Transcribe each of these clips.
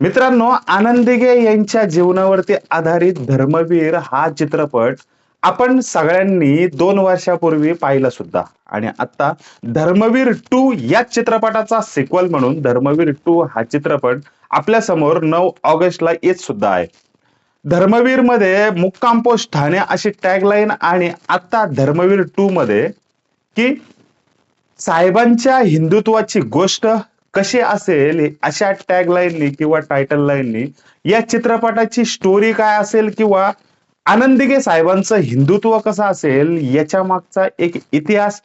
मित्रांनो आनंदिगे यांच्या जीवनावरती आधारित धर्मवीर हा चित्रपट आपण सगळ्यांनी दोन वर्षापूर्वी पाहिला सुद्धा. आणि आता धर्मवीर टू या चित्रपटाचा सिक्वल म्हणून धर्मवीर टू हा चित्रपट आपल्यासमोर नऊ ऑगस्टला येत सुद्धा आहे. धर्मवीरमध्ये मुक्काम पोस्ट ठाणे अशी टॅगलाईन आणि आता धर्मवीर टू मध्ये की साहेबांच्या हिंदुत्वाची गोष्ट कशी असेल अशा टॅग लाईननी किंवा टायटल लाईननी या चित्रपटाची स्टोरी काय असेल किंवा आनंदिगे साहेबांचं हिंदुत्व कसं असेल याच्या मागचा एक इतिहास.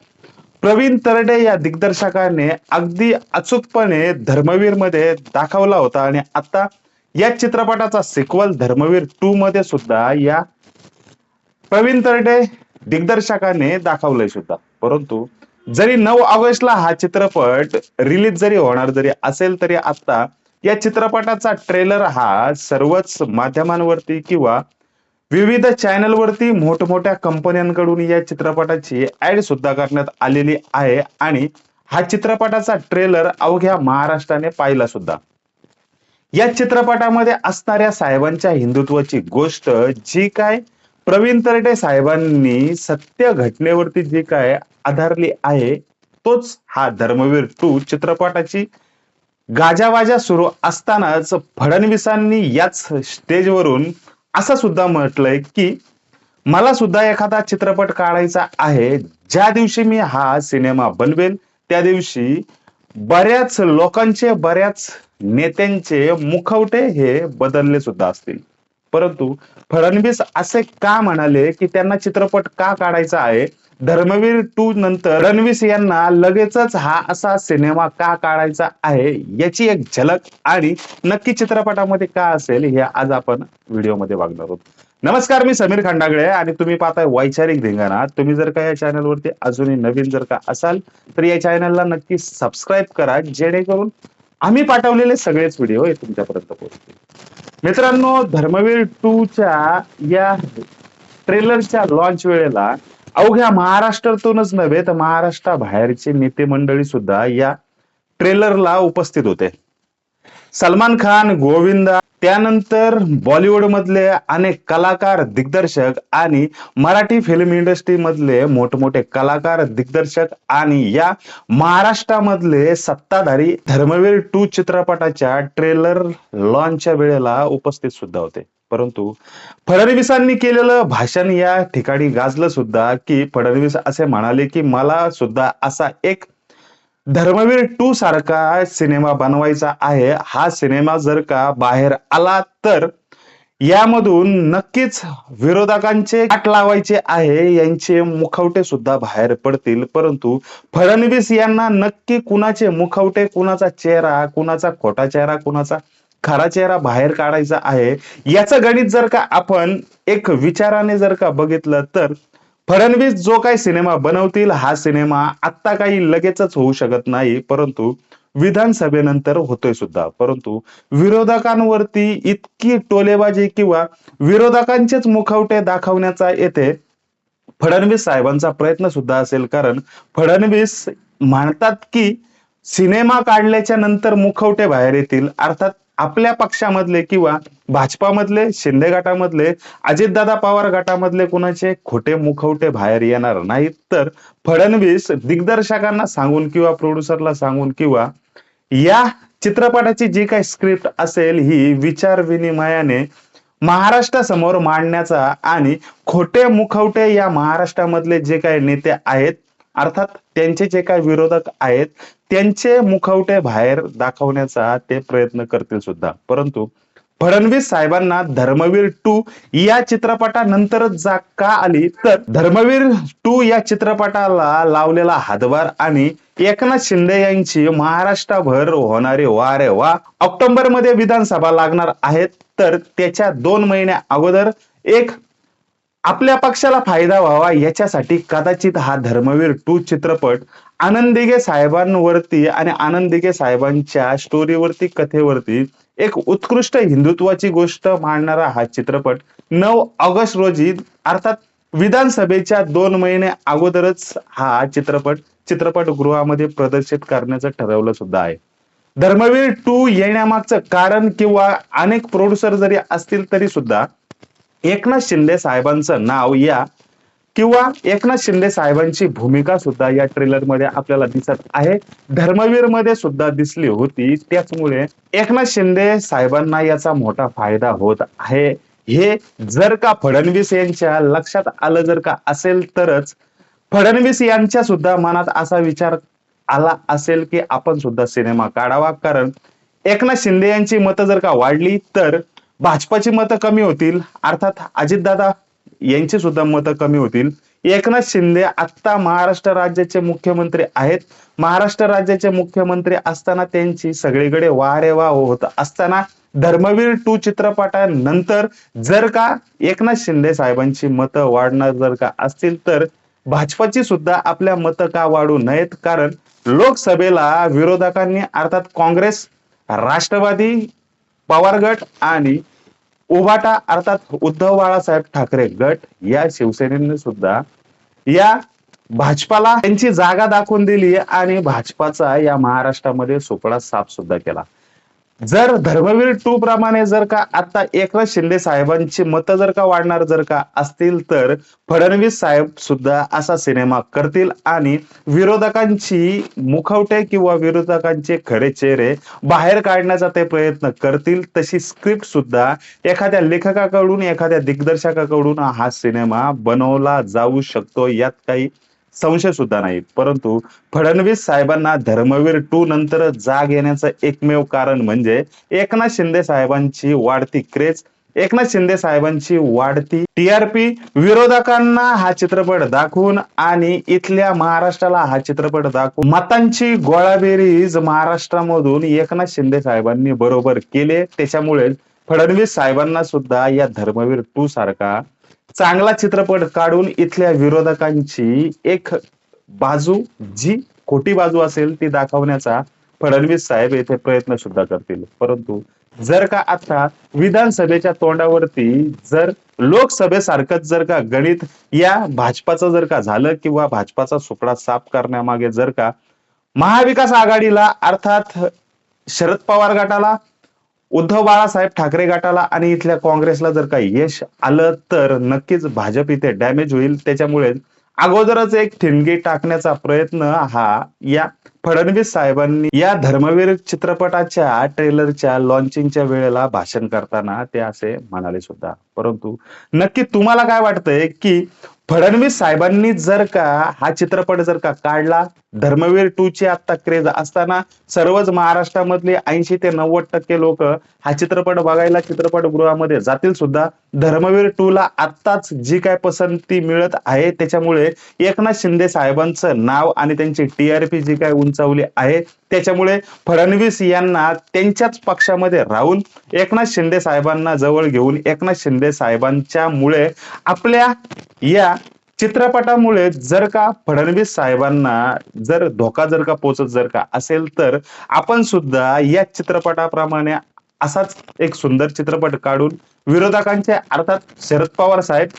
प्रवीण तरडे या दिग्दर्शकाने अगदी अचूकपणे धर्मवीरमध्ये दाखवला होता आणि आता या चित्रपटाचा सिक्वल धर्मवीर टू मध्ये सुद्धा या प्रवीण तरडे दिग्दर्शकाने दाखवलंय सुद्धा. परंतु जरी नऊ ऑगस्टला हा चित्रपट रिलीज जरी होणार जरी असेल तरी आता या चित्रपटाचा ट्रेलर हा सर्वच माध्यमांवरती किंवा विविध चॅनलवरती मोठमोठ्या कंपन्यांकडून या चित्रपटाची ऍड सुद्धा करण्यात आलेली आहे आणि हा चित्रपटाचा ट्रेलर अवघ्या महाराष्ट्राने पाहिला सुद्धा. या चित्रपटामध्ये असणाऱ्या साहेबांच्या हिंदुत्वाची गोष्ट जी काय? प्रवीण तरटे साहेबांनी सत्य घटनेवरती जी काय आधारली आहे तोच हा धर्मवीर टू चित्रपटाची गाजावाजा सुरू असतानाच फडणवीसांनी याच स्टेजवरून असं सुद्धा म्हटलंय की मला सुद्धा एखादा चित्रपट काढायचा आहे ज्या दिवशी मी हा सिनेमा बनवेल त्या दिवशी बऱ्याच लोकांचे बऱ्याच नेत्यांचे मुखवटे हे बदलले सुद्धा असतील. परंतु फडणवीस असे का म्हणाले की त्यांना चित्रपट का काढायचा आहे? धर्मवीर टू नंतर रणवीस यांना लगेचच हा असा सिनेमा का काढायचा आहे याची एक झलक आणि नक्की चित्रपटामध्ये का असेल हे आज आपण व्हिडिओमध्ये बघणार आहोत. नमस्कार मी समीर खंडागळे आणि तुम्ही पाहताय वैचारिक धिंगाणा. तुम्ही जर का या चॅनलवरती अजूनही नवीन जर का असाल तर या चॅनलला नक्की सबस्क्राईब करा जेणेकरून आम्ही पाठवलेले सगळेच व्हिडिओ हे तुमच्यापर्यंत पोहोचतील. मित्रांनो धर्मवीर टू च्या या ट्रेलरच्या लॉन्च वेळेला अवघ्या महाराष्ट्रातूनच नव्हे तर महाराष्ट्राबाहेरचे नेते मंडळी सुद्धा या ट्रेलरला उपस्थित होते. सलमान खान गोविंदा त्यानंतर बॉलिवूड मधले अनेक कलाकार दिग्दर्शक आणि मराठी फिल्म इंडस्ट्री मधले मोठमोठे कलाकार दिग्दर्शक आणि या महाराष्ट्रामधले सत्ताधारी धर्मवीर टू चित्रपटाच्या ट्रेलर लॉन्चच्या वेळेला उपस्थित सुद्धा होते. परंतु फडणवीसांनी केलेलं भाषण या ठिकाणी गाजलं सुद्धा की फडणवीस असे म्हणाले की मला सुद्धा असा एक धर्मवीर टू सारखा सिनेमा बनवायचा आहे. हा सिनेमा जर का बाहेर आला तर यामधून नक्कीच विरोधकांचे काट लावायचे आहे. यांचे मुखवटे सुद्धा बाहेर पडतील. परंतु फडणवीस यांना नक्की कुणाचे मुखवटे कुणाचा चेहरा कुणाचा खोटा चेहरा कुणाचा खरा चेहरा बाहेर काढायचा आहे? याचं गणित जर का आपण एक विचाराने जर का बघितलं तर फडणवीस जो काही सिनेमा बनवतील हा सिनेमा आत्ता काही लगेचच होऊ शकत नाही परंतु विधानसभेनंतर होतोय सुद्धा. परंतु विरोधकांवरती इतकी टोलेबाजी किंवा विरोधकांचेच मुखवटे दाखवण्याचा येथे फडणवीस साहेबांचा प्रयत्न सुद्धा असेल. कारण फडणवीस म्हणतात की सिनेमा काढल्याच्या नंतर मुखवटे बाहेर येतील अर्थात आपल्या पक्षामधले किंवा भाजपामधले शिंदे गटामधले अजितदादा पवार गटामधले कुणाचे खोटे मुखवटे बाहेर येणार नाहीत. तर फडणवीस दिग्दर्शकांना सांगून किंवा प्रोड्युसरला सांगून किंवा या चित्रपटाची जी काही स्क्रिप्ट असेल ही विचार विनिमयाने महाराष्ट्रासमोर मांडण्याचा आणि खोटे मुखवटे या महाराष्ट्रामधले जे काही नेते आहेत अर्थात त्यांचे जे काही विरोधक आहेत त्यांचे मुखवटे बाहेर दाखवण्याचा ते प्रयत्न करतील सुद्धा. परंतु फडणवीस साहेबांना धर्मवीर टू या चित्रपटानंतरच जाग का आली? तर धर्मवीर टू या चित्रपटाला लावलेला हातभार आणि एकनाथ शिंदे यांची महाराष्ट्रभर होणारी वा रे वा ऑक्टोबरमध्ये विधानसभा लागणार आहेत. तर त्याच्या दोन महिन्या अगोदर एक आपल्या पक्षाला फायदा व्हावा याच्यासाठी कदाचित हा धर्मवीर टू चित्रपट आनंदिगे साहेबांवरती आणि आनंदिगे साहेबांच्या स्टोरीवरती कथेवरती एक उत्कृष्ट हिंदुत्वाची गोष्ट मांडणारा हा चित्रपट नऊ ऑगस्ट रोजी अर्थात विधानसभेच्या दोन महिने अगोदरच हा चित्रपट चित्रपटगृहामध्ये प्रदर्शित करण्याचं ठरवलं सुद्धा आहे. धर्मवीर टू येण्यामागचं कारण किंवा अनेक प्रोड्युसर जरी असतील तरी सुद्धा एकनाथ शिंदे साहेबांचं नाव या किंवा एकनाथ शिंदे साहेबांची भूमिका सुद्धा या ट्रेलरमध्ये आपल्याला दिसत आहे. धर्मवीरमध्ये सुद्धा दिसली होती. त्याचमुळे एकनाथ शिंदे साहेबांना याचा मोठा फायदा होत आहे. हे जर का फडणवीस यांच्या लक्षात आलं जर का असेल तरच फडणवीस यांच्या सुद्धा मनात असा विचार आला असेल की आपण सुद्धा सिनेमा काढावा. कारण एकनाथ शिंदे यांची मतं जर का वाढली तर भाजपाची मतं कमी होतील. अर्थात अजितदादा यांची सुद्धा मतं कमी होतील. एकनाथ शिंदे आत्ता महाराष्ट्र राज्याचे मुख्यमंत्री आहेत. महाराष्ट्र राज्याचे मुख्यमंत्री असताना त्यांची सगळीकडे वारे वा होत असताना धर्मवीर टू चित्रपटानंतर जर का एकनाथ शिंदे साहेबांची मतं वाढणार जर का असतील तर भाजपाची सुद्धा आपल्या मतं का वाढू नयेत? कारण लोकसभेला विरोधकांनी अर्थात काँग्रेस राष्ट्रवादी पवार गट आणि उभाटा अर्थात उद्धव बाळासाहेब ठाकरे गट या शिवसेनेने सुद्धा या भाजपाला त्यांची जागा दाखवून दिली आणि भाजपाचा या महाराष्ट्रामध्ये सुपडा साफ सुद्धा केला. जर धर्मवीर टू प्रमाणे जर का आता एकनाथ शिंदे साहेबांची मतं जर का वाढणार जर का असतील तर फडणवीस साहेब सुद्धा असा सिनेमा करतील आणि विरोधकांची मुखवटे किंवा विरोधकांचे खरे चेहरे बाहेर काढण्याचा ते प्रयत्न करतील. तशी स्क्रिप्ट सुद्धा एखाद्या लेखकाकडून एखाद्या दिग्दर्शकाकडून हा सिनेमा बनवला जाऊ शकतो. यात काही संशय सुद्धा नाही. परंतु फडणवीस साहेबांना धर्मवीर टू नंतर जाग येण्याचं एकमेव कारण म्हणजे एकनाथ शिंदे साहेबांची वाढती क्रेज एकनाथ शिंदे साहेबांची वाढती टीआरपी विरोधकांना हा चित्रपट दाखवून आणि इथल्या महाराष्ट्राला हा चित्रपट दाखवून मतांची गोळाबेरीज महाराष्ट्रामधून एकनाथ शिंदे साहेबांनी बरोबर केले. त्याच्यामुळे फडणवीस साहेबांना सुद्धा या धर्मवीर टू सारखा चांगला चित्रपट काढून इथल्या विरोधकांची एक बाजू जी खोटी बाजू असेल ती दाखवण्याचा फडणवीस साहेब येथे प्रयत्न सुद्धा करतील. परंतु जर का आता विधानसभेच्या तोंडावरती जर लोकसभेसारखंच जर का गणित या भाजपाचं जर का झालं किंवा भाजपाचा सुपडा साफ करण्यामागे जर का महाविकास आघाडीला अर्थात शरद पवार गटाला उद्धव बाळासाहेब ठाकरे गटाला आणि इथल्या काँग्रेसला जर काही यश आलं तर नक्कीच भाजप इथे डॅमेज होईल. त्याच्यामुळे अगोदरच एक ठिणगी टाकण्याचा प्रयत्न हा या फडणवीस साहेबांनी या धर्मवीर चित्रपटाच्या ट्रेलरच्या लॉन्चिंगच्या वेळेला भाषण करताना ते असे म्हणाले सुद्धा. परंतु नक्की तुम्हाला काय वाटतंय की फडणवीस साहेबांनी जर का हा चित्रपट जर का काढला धर्मवीर टू ची आता क्रेज असताना सर्वच महाराष्ट्रामधले ऐंशी ते नव्वद टक्के लोक हा चित्रपट बघायला चित्रपटगृहामध्ये जातील सुद्धा. धर्मवीर टू ला आत्ताच जी काय पसंती मिळत आहे त्याच्यामुळे एकनाथ शिंदे साहेबांचं नाव आणि त्यांची टीआरपी जी काय उंचावली आहे त्याच्यामुळे फडणवीस यांना त्यांच्याच पक्षामध्ये राहून एकनाथ शिंदे साहेबांना जवळ घेऊन एकनाथ शिंदे साहेबांच्या मुळे आपल्या या चित्रपटामुळे जर का फडणवीस साहेबांना जर धोका जर का पोचत जर का असेल तर आपण सुद्धा या चित्रपटाप्रमाणे असाच एक सुंदर चित्रपट काढून विरोधकांचे अर्थात शरद पवार साहेब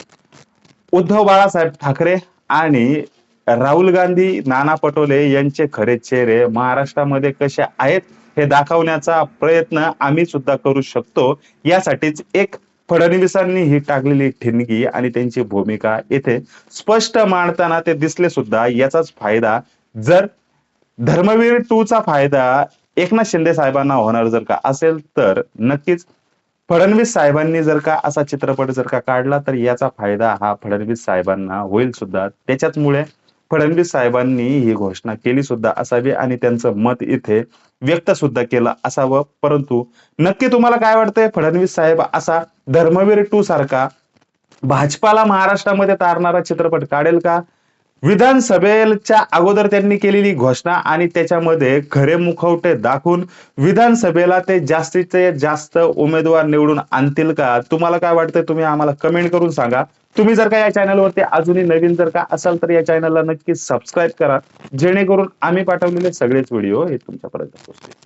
उद्धव बाळासाहेब ठाकरे आणि राहुल गांधी नाना पटोले यांचे खरे चेहरे महाराष्ट्रामध्ये कसे आहेत हे दाखवण्याचा प्रयत्न आम्ही सुद्धा करू शकतो. यासाठीच एक फडणवीसांनी ही टाकलेली ठिणगी आणि त्यांची भूमिका येथे स्पष्ट मांडताना ते दिसले सुद्धा. याचाच फायदा जर धर्मवीर टू चा फायदा एकनाथ शिंदे साहेबांना होणार जर का असेल तर नक्कीच फडणवीस साहेबांनी जर का असा चित्रपट जर का काढला तर याचा फायदा हा फडणवीस साहेबांना होईल सुद्धा. त्याच्याचमुळे फडणवीस साहेबांनी ही घोषणा केली सुद्धा असावी आणि त्यांचं मत इथे व्यक्त सुद्धा केलं असावं. परंतु नक्की तुम्हाला काय वाटतंय? फडणवीस साहेब असा धर्मवीर टू सारखा भाजपाला महाराष्ट्रामध्ये तारणारा चित्रपट काढेल का? विधानसभेच्या अगोदर त्यांनी केलेली घोषणा आणि त्याच्यामध्ये खरे मुखवटे दाखवून विधानसभेला ते जास्तीचे जास्त उमेदवार निवडून आणतील का? तुम्हाला काय वाटतं तुम्ही आम्हाला कमेंट करून सांगा. तुम्ही जर का या चॅनलवरती अजूनही नवीन जर का असाल तर या चॅनलला नक्की सबस्क्राईब करा. जेणेकरून आम्ही पाठवलेले सगळेच व्हिडिओ हे तुमच्यापर्यंत पोहोचतील.